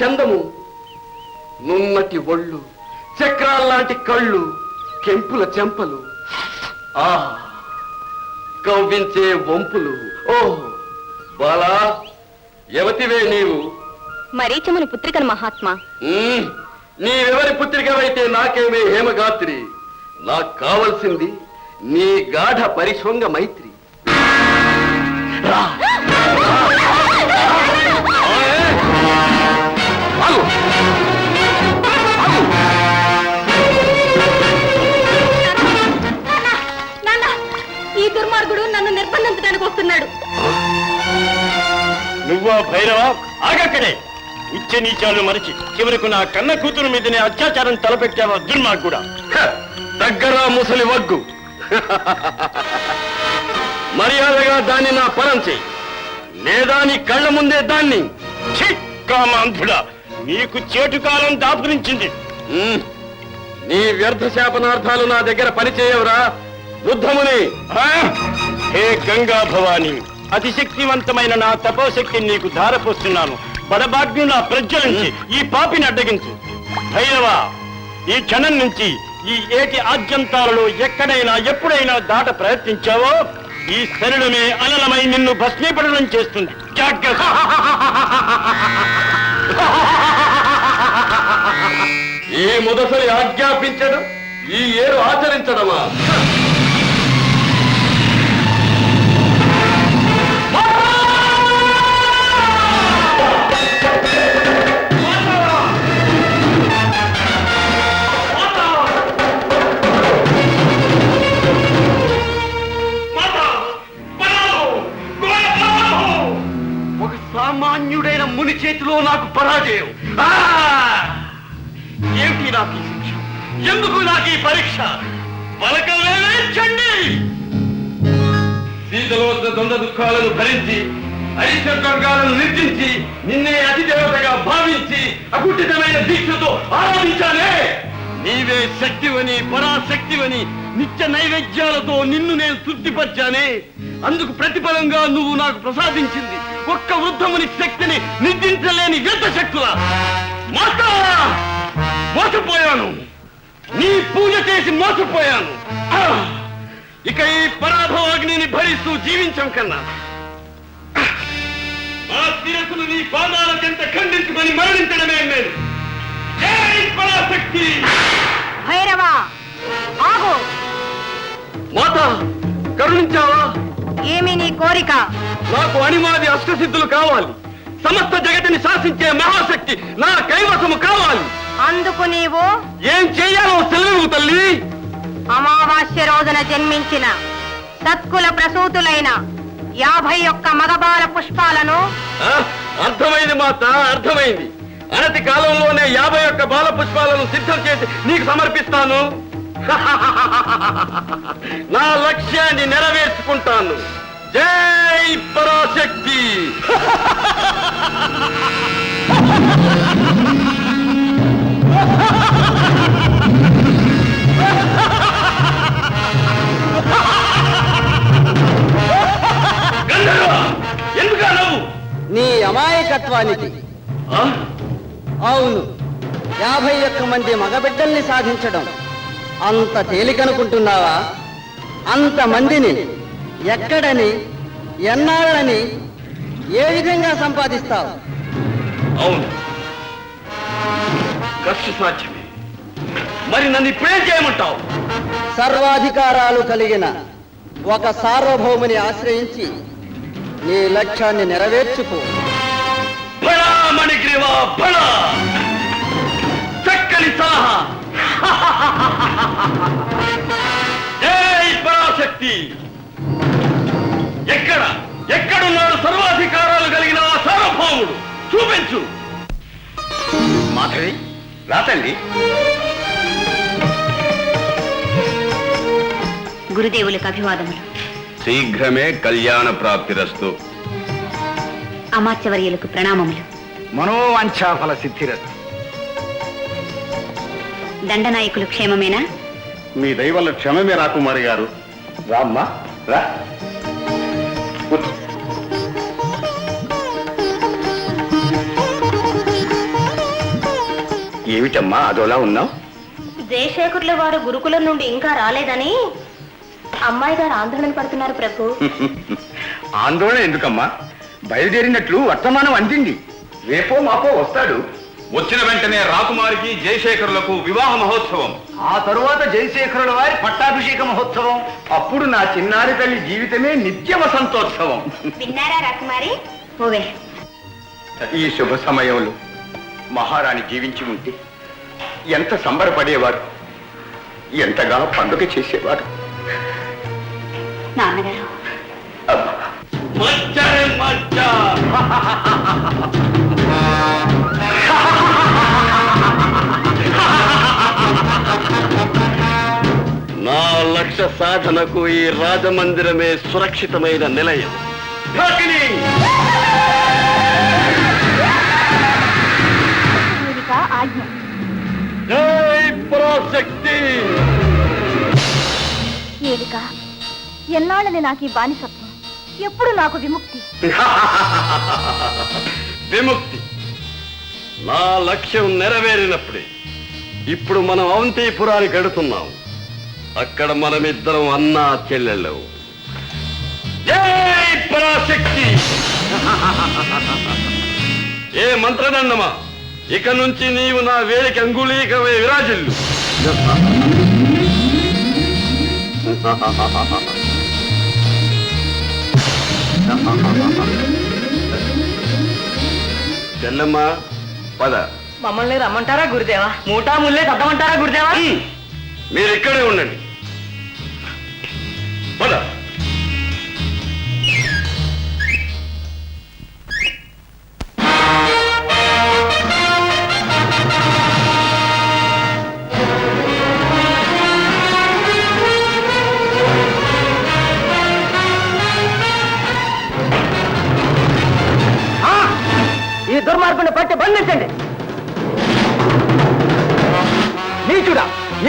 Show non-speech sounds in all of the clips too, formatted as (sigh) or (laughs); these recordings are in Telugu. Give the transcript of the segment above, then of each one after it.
చందము నున్నటి ఒళ్ళు చక్రాల్లాంటి కళ్ళు కెంపుల చెంపలు. ఆ కవ్వించే వంపులు. ఓ బాలా యవతివే నీవు? మరీచముని పుత్రికను మహాత్మా. నీవెవరి పుత్రికవైతే నాకేమే హేమగాత్రి? నాకు కావలసింది నీ గాఢ పరిశొంగ మైత్రి. రా. దుర్మార్గుడు నన్ను నిర్బంధించడానికి వస్తున్నాడు. నువ్వా భైరవ? ఆగక్కడే ఉచ్చ నీచాలు మరిచి చివరకు నా కన్న కూతురు మీదనే అత్యాచారం తలపెట్టావా దుర్మార్గుడా? దగ్గర ముసలి వగ్గు. (laughs) మర్యాదగా దాన్ని నా పరం చెయ్యి లేదా నీ కళ్ళ ముందే దాన్ని. కామాంధుడా నీకు చేటు కాలం దాపురించింది. నీ వ్యర్థ శాపనార్థాలు నా దగ్గర పనిచేయవురా. బుద్ధముని? హే గంగా భవాని అతిశక్తివంతమైన నా తపోశక్తిని నీకు ధారపోస్తున్నాను. బడబాగ్ని నా ప్రజ్వలించి ఈ పాపిని అడ్డగించు. భైరవ ఈ క్షణం నుంచి ఈ ఏటి ఆద్యంతాలలో ఎక్కడైనా ఎప్పుడైనా దాట ప్రయత్నించావో? ఈ శరీరమే అనలమై నిన్ను భస్మీపడనం చేస్తుంది. జాగ్రత్త. ఈ ముదసలి ఆజ్ఞాపించడం ఈ ఏరు ఆచరించడమా? సామాన్యుడైన ముని చేతిలో నాకు పరాజయం. ఏమిటి నాకు ఈ శిక్ష? ఎందుకు నాకు ఈ పరీక్ష? పలకలేచండి సీతలో దుఃఖాలను భరించి ఐశ్వర్గాలను నిర్జించి నిన్నే అతిదేవతగా భావించి అకుటితమైన దీక్షతో ఆరాధించాలే! నీవే శక్తివని పరాశక్తివని నిత్య నైవేద్యాలతో నిన్ను నేను తృప్తిపరిచానే! అందుకు ప్రతిఫలంగా నువ్వు నాకు ప్రసాదించింది. ఒక్క వృద్ధముని శక్తిని వ్యర్థ శక్తుల? మాతా మోసపోయాను. నీ పూజ చేసి మోసపోయాను! ఇక ఈ పరాభవాగ్నిని భరిస్తూ జీవించం కన్నా. ఆ శిరస్సును నీ పాదాల చెంత ఖండించుకొని మరణించడమే నేను జై పరాశక్తి. భైరవా ఆగు. మాత కరుణించావా? ఏమి నీ కోరిక? నాకు అనిమాది అష్టసిద్ధులు కావాలి. సమస్త జగతిని శాసించే మహాశక్తి నా కైవసము కావాలి. అందుకు నీవు ఏం చెయ్యాలో సెలవు తల్లి. అమావాస్య రోజున జన్మించిన సత్కుల ప్రసూతులైన యాభై ఒక్క మగబాల పుష్పాలను అర్థమైంది మాత అర్థమైంది. అనతి కాలంలోనే యాభై ఒక్క బాల పుష్పాలను సిద్ధం చేసి నీకు సమర్పిస్తాను. (laughs) నా లక్ష్యాన్ని నెరవేర్చుకుంటాను. జై పరాశక్తి. నీ అమాయకత్వానికి? అవును యాభై ఒక్క మంది మగబిడ్డల్ని సాధించడం. అంత తేలికనుకుంటున్నావా? అంత మందిని ఎక్కడని ఎన్నాళ్ళని ఏ విధంగా సంపాదిస్తావు? అవును. కష్ట సాధ్యమే. మరి నన్ను ఇప్పుడేం చేయమంటావు? సర్వాధికారాలు కలిగిన ఒక సార్వభౌముని ఆశ్రయించి నీ లక్ష్యాన్ని నెరవేర్చుకో. బడా మణిగ్రీవా చక్కని సలహా (laughs) జై పరాశక్తి! ఎక్కడ? ఎక్కడున్నాడు సర్వాధికారాలు కలిగిన ఆ సార్వభౌముడు? చూపించు. మాధవి రాతండి. గురుదేవులకు అభివాదములు. శీఘ్రమే కళ్యాణ ప్రాప్తిరస్తు. అమాత్యవర్యులకు ప్రణామములు. మనోవాంఛాఫల సిద్ధిరస్తు. దండనాయకులు క్షేమమేనా? మీ దైవల్ల క్షమమే రాకుమారి గారు రామ్మా రా. ఏమిటమ్మా అదోలా ఉన్నావు? జయశేఖర్ల వారు గురుకులం నుండి ఇంకా రాలేదని అమ్మాయి గారు ఆందోళన పడుతున్నారు ప్రభు. (laughs) ఆందోళన ఎందుకమ్మా? బయలుదేరినట్లు వర్తమానం అందింది. రేపో మాపో వస్తాడు. వచ్చిన వెంటనే రాకుమారికి జయశేఖరులకు వివాహ మహోత్సవం. ఆ తరువాత జయశేఖరుల వారి పట్టాభిషేక మహోత్సవం. అప్పుడు నా చిన్నారి తల్లి జీవితమే నిత్య వసంతోత్సవం విన్నారా రాకుమారి? ఓవే ఈ శుభ సమయంలో. మహారాణి జీవించి ఉంటే ఎంత సంబరపడేవారు? ఎంతగా పండుగ చేసేవారు? నాన్నగారు. నా లక్ష్య సాధనకు ఈ రాజమందిరమే సురక్షితమైన నిలయం. ఆజ్ఞ. జై పరాశక్తి! ఏలిక ఎన్నాళ్ళని నాకు ఈ బానిసత్వం? ఎప్పుడు నాకు విముక్తి? (laughs) విముక్తి. నా లక్ష్యం నెరవేరినప్పుడే ఇప్పుడు మనం అవంతిపురానికి వెడుతున్నాం. అక్కడ మనమిద్దరం అన్నా చెల్లెళ్ళవు జై పరాశక్తి! (laughs) ఏ మంత్రదండమా? ఇక నుంచి నీవు నా వేలికి అంగుళీకమే విరాజిల్లు. చెల్లెమ్మా పద. మమ్మల్ని రమ్మంటారా గురుదేవా? మూటా ముల్లే తద్దమంటారా గురుదేవా? మీరు ఇక్కడే ఉండండి. పద.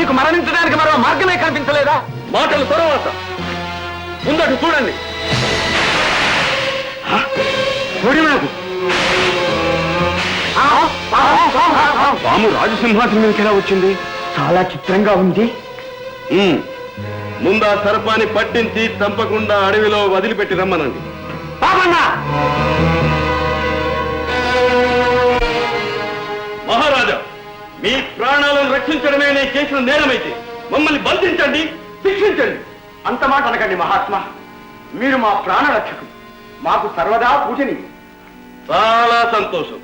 నీకు మరణించడానికి మరో మార్గమే కనిపించలేదా? మాటల తర్వాత. ముందటు చూడండి. పాము రాజసింహాసనం మీదకి ఎలా వచ్చింది? చాలా చిత్రంగా ఉంది. ముందా సర్పాన్ని పట్టించి చంపకుండా అడవిలో వదిలిపెట్టి రమ్మనండి. మహారాజా! మీ ప్రాణాలను రక్షించడమే నేను చేసిన నేరమైతే మమ్మల్ని బంధించండి శిక్షించండి. అంత మాట అనకండి మహాత్మా. మీరు మా ప్రాణ రక్షకులు మాకు సర్వదా పూజని. చాలా సంతోషం.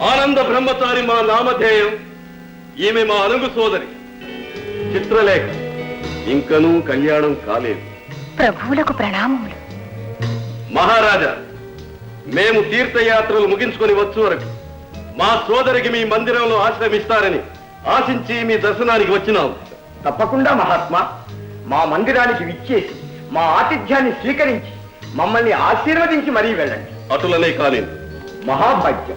ఆనంద బ్రహ్మచారి మా నామధేయం. ఈమె మా అనుగు సోదరి. చిత్రలేఖ. ఇంకనూ కళ్యాణం కాలేదు. ప్రభువులకు ప్రణామములు. మహారాజా మేము తీర్థయాత్రలు ముగించుకొని వచ్చు వరకు మా సోదరికి మీ మందిరంలో ఆశ్రమిస్తారని ఆశించి మీ దర్శనానికి వచ్చినాం. తప్పకుండా మహాత్మా. మా మందిరానికి విచ్చేసి మా ఆతిథ్యాన్ని స్వీకరించి మమ్మల్ని ఆశీర్వదించి మరీ వెళ్ళండి. అటులనే కాలేదు. మహాభాగ్యం.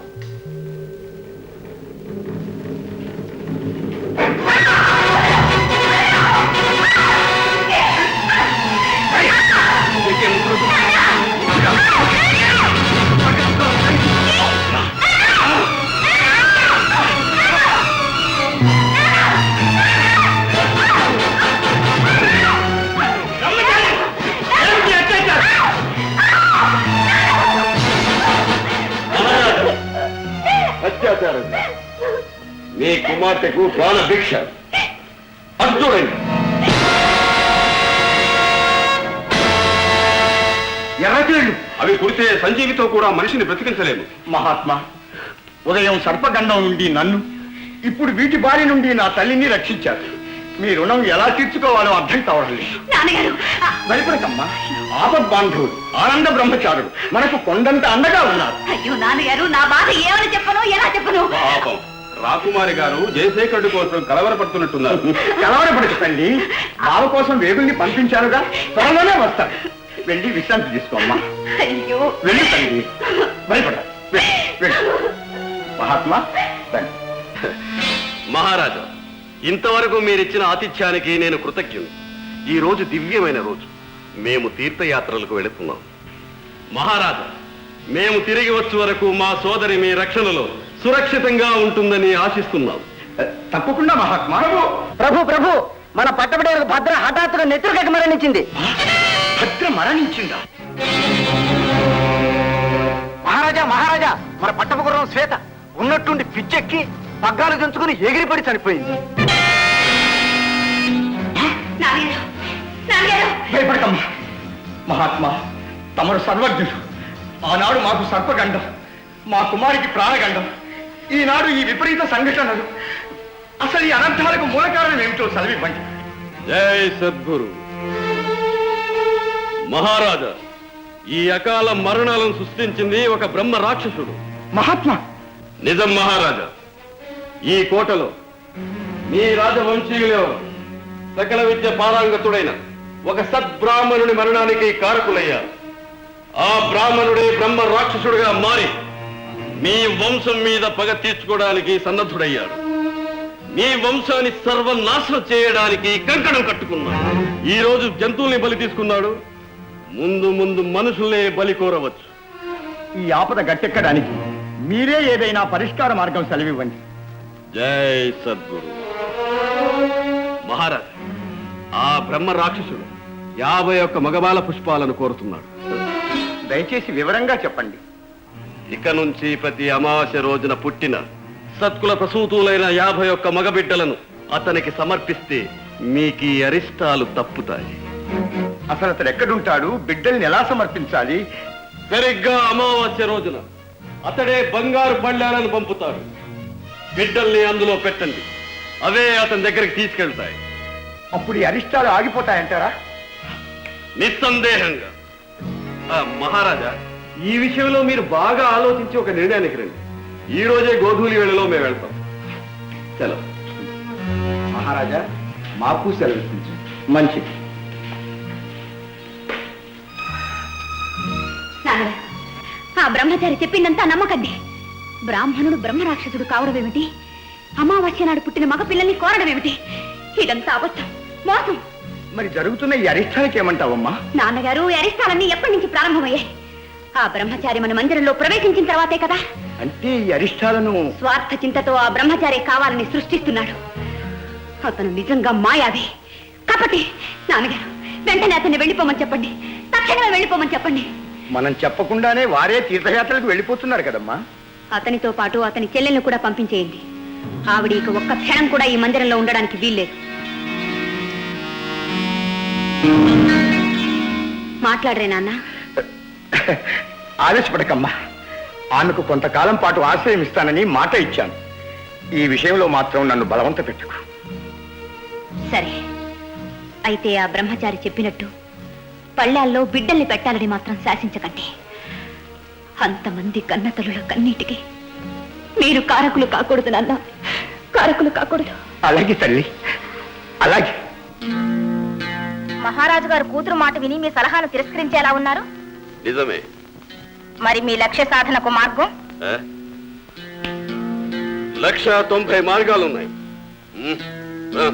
కుమార్తెకు ప్రాణ భిక్ష. అటు చూడండి ఎర్రచేళ్ళు అవి కుడితే సంజీవితో కూడా మనిషిని బ్రతికించలేము. మహాత్మా ఉదయం సర్పగండం నుండి నన్ను ఇప్పుడు వీటి బారి నుండి నా తల్లిని రక్షించారు. మీ రుణం ఎలా తీర్చుకోవాలో అర్థం కావడం లేదు. భయపడకమ్మా. ఆపద్ బాంధవుడు ఆనంద బ్రహ్మచారుడు. మనకు కొండంత అండగా ఉన్నారు. అయ్యో నాన్నగారు నా బాధ ఏమని చెప్పను ఎలా చెప్పను? పాపం. రాకుమారి గారు జయశేఖరుడి కోసం కలవరపడుతున్నట్టున్నారు. కలవరపడక తల్లి. బావ కోసం వేగుల్ని పంపించారుగా. త్వరలోనే వస్తాడు వెళ్ళి విశ్రాంతి తీసుకోమ్మా అయ్యో వెళ్ళు తల్లి. భయపడ. వెళ్ళు, వెళ్ళు. మహాత్మా మహారాజా ఇంతవరకు మీరిచ్చిన ఆతిథ్యానికి నేను కృతజ్ఞుని. ఈ రోజు దివ్యమైన రోజు. మేము తీర్థయాత్రలకు వెళుతున్నాం. మహారాజా మేము తిరిగి వచ్చే వరకు మా సోదరి మీ రక్షణలో సురక్షితంగా ఉంటుందని ఆశిస్తున్నాం. తప్పకుండా మహాత్మా. ప్రభు ప్రభు మన పట్టబడేరు భద్ర హఠాత్తుగా నెత్తురుకకి మరణించింది. భద్ర మరణించిందా? మహారాజా మహారాజా మన పట్టపుగుర్రం శ్వేత ఉన్నట్టుండి పిచ్చెక్కి పగ్గాలు దించుకుని ఎగిరిపడి చనిపోయింది. భయపడకమ్మా. మహాత్మా తమరు సర్వజ్ఞులు. ఆనాడు మాకు సర్పగండం మా కుమారికి ప్రాణగండం. ఈనాడు ఈ విపరీత సంఘటనలు. అసలు ఈ అనర్థాలకు మూల కారణం ఏమిటో సెలవివ్వండి జై సద్గురు. మహారాజా ఈ అకాల మరణాలను సృష్టించింది ఒక బ్రహ్మ రాక్షసుడు. మహాత్మా! నిజం మహారాజా ఈ కోటలో మీ రాజవంశీయులెవరు సకల విద్య పారాంగతుడైన ఒక సద్బ్రాహ్మణుని మరణానికి కారకులయ్యారు. ఆ బ్రాహ్మణుడే బ్రహ్మ రాక్షసుడిగా మారి మీ వంశం మీద పగ తీర్చుకోవడానికి సన్నద్ధుడయ్యాడు. మీ వంశాన్ని సర్వనాశనం చేయడానికి కంకణం కట్టుకున్నాడు. ఈ రోజు జంతువుల్ని బలి తీసుకున్నాడు. ముందు ముందు మనుషుల్నే బలి కోరవచ్చు. ఈ ఆపద గట్టెక్కడానికి మీరే ఏదైనా పరిష్కార మార్గం సెలవివ్వండి. జై సద్గురు. మహారాజ్ ఆ బ్రహ్మ రాక్షసుడు యాభై ఒక్క మగబాల పుష్పాలను కోరుతున్నాడు. దయచేసి వివరంగా చెప్పండి. ఇక నుంచి ప్రతి అమావాస్య రోజున పుట్టిన సత్కుల ప్రసూతులైన యాభై ఒక్క మగబిడ్డలను అతనికి సమర్పిస్తే మీకు ఈ అరిష్టాలు తప్పుతాయి. అసలు అతను ఎక్కడుంటాడు? బిడ్డల్ని ఎలా సమర్పించాలి? సరిగ్గా అమావాస్య రోజున అతడే బంగారు పళ్ళాలను పంపుతాడు. బిడ్డల్ని అందులో పెట్టండి. అవే అతని దగ్గరికి తీసుకెళ్తాయి. అప్పుడు ఈ అరిష్టాలు ఆగిపోతాయంటారా? నిస్సందేహంగా. ఆ, మహారాజా ఈ విషయంలో మీరు బాగా ఆలోచించి ఒక నిర్ణయానికి రండి. ఈ రోజే గోధూలి వేళలో మేము వెళ్తాం. సెలవు మహారాజా మాకు సెలవు మంచిది. ఆ బ్రహ్మచారి చెప్పిందంతా నమ్మకండి బ్రాహ్మణుడు బ్రహ్మరాక్షసుడు కావడం ఏమిటి అమావాస్య నాడు పుట్టిన మగ పిల్లల్ని కోరడం ఏమిటి ఇదంతా అబద్ధం మోసం. మరి జరుగుతున్న ఈ అరిష్టానికి ఏమంటావమ్మా నాన్నగారు ఈ అరిష్టాలన్నీ ఎప్పటి నుంచి ప్రారంభమయ్యాయి? ఆ బ్రహ్మచారి మన మందిరంలో ప్రవేశించిన తర్వాతే కదా? అంటే ఈ అరిష్టాలను స్వార్థ చింతతో ఆ బ్రహ్మచారి కావాలని సృష్టిస్తున్నాడు. అతను నిజంగా మాయావి. కాబట్టి నాన్నగారు వెంటనే అతన్ని వెళ్ళిపోమని చెప్పండి. తక్షణమే వెళ్ళిపోమని చెప్పండి. మనం చెప్పకుండానే వారే తీర్థయాత్రలకు వెళ్ళిపోతున్నారు కదమ్మా. అతనితో పాటు అతని చెల్లెల్ని కూడా పంపించేయండి. ఆవిడ ఇక ఒక్క క్షణం కూడా ఈ మందిరంలో ఉండడానికి వీల్లేదు. మాట్లాడరే నాన్న. ఆవేశపడకమ్మా. ఆమెకు కొంతకాలం పాటు ఆశ్రయం ఇస్తానని మాట ఇచ్చాను. ఈ విషయంలో మాత్రం నన్ను బలవంత పెట్టుకు. సరే. అయితే ఆ బ్రహ్మచారి చెప్పినట్టు పళ్ళాల్లో బిడ్డల్ని పెట్టాలని మాత్రం శాసించకండి. అంతమంది కన్నతలుల కన్నీటికి మీరు కారకులు కాకూడదు నాన్న. కారకులు కాకూడదు. అలాగే తల్లి. అలాగే. మహారాజు గారు కూతురు మాట విని మీ సలహాను తిరస్కరించేలా ఉన్నారు? నిజమే మరి మీ లక్ష్య సాధనకు మార్గం? లక్ష తొంభై మార్గాలు ఉన్నాయి ఉమ్, ఆ.